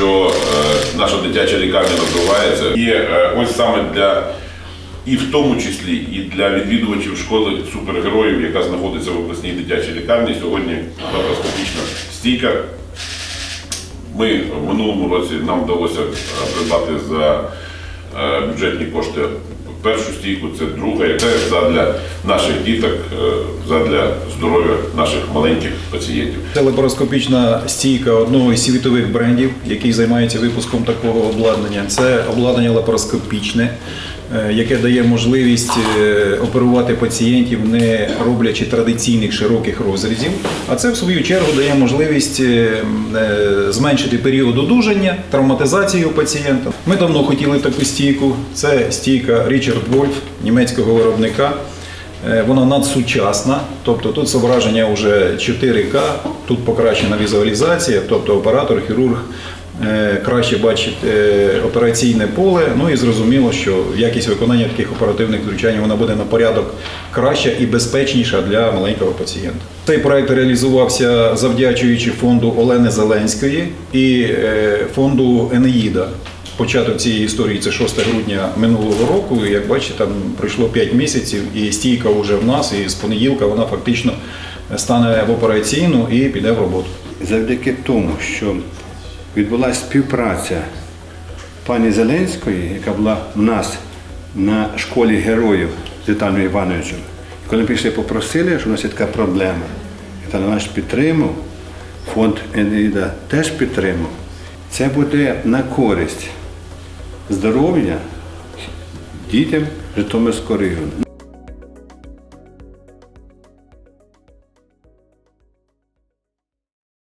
що е, наша дитяча лікарня розвивається. І е, ось саме для і в тому числі і для відвідувачів школи супергероїв, яка знаходиться в обласній дитячій лікарні, сьогодні лапароскопічна стійка. Ми в минулому році нам вдалося е, придбати за бюджетні кошти першу стійку, це друга, яка задля наших діток, е, задля здоров'я наших маленьких пацієнтів. Це лапароскопічна стійка одного із світових брендів, який займається випуском такого обладнання. Це обладнання лапароскопічне, яке дає можливість е, оперувати пацієнтів, не роблячи традиційних широких розрізів. А це в свою чергу дає можливість е, е, зменшити період одужання, травматизацію пацієнта. Ми давно хотіли таку стійку. Це стійка Річард Вольф, німецького виробника. Е, Вона надсучасна, тобто тут зображення вже 4К, тут покращена візуалізація, тобто оператор, хірург е, краще бачить е, операційне поле. Ну і зрозуміло, що якість виконання таких оперативних втручань вона буде на порядок краща і безпечніша для маленького пацієнта. Цей проект реалізувався завдячуючи фонду Олени Зеленської і е, фонду Енеїда. Початок цієї історії це 6 грудня минулого року. Як бачите, там пройшло 5 місяців, і стійка вже в нас, і з понеділка вона фактично стане в операційну і піде в роботу. Завдяки тому, що відбулася співпраця пані Зеленської, яка була в нас на школі героїв з Віталієм Івановичем. Коли ми пішли попросили, що у нас є така проблема, Віталій Іванович підтримав, фонд Енеїда теж підтримав. Це буде на користь здоров'я дітям Житомирського регіону.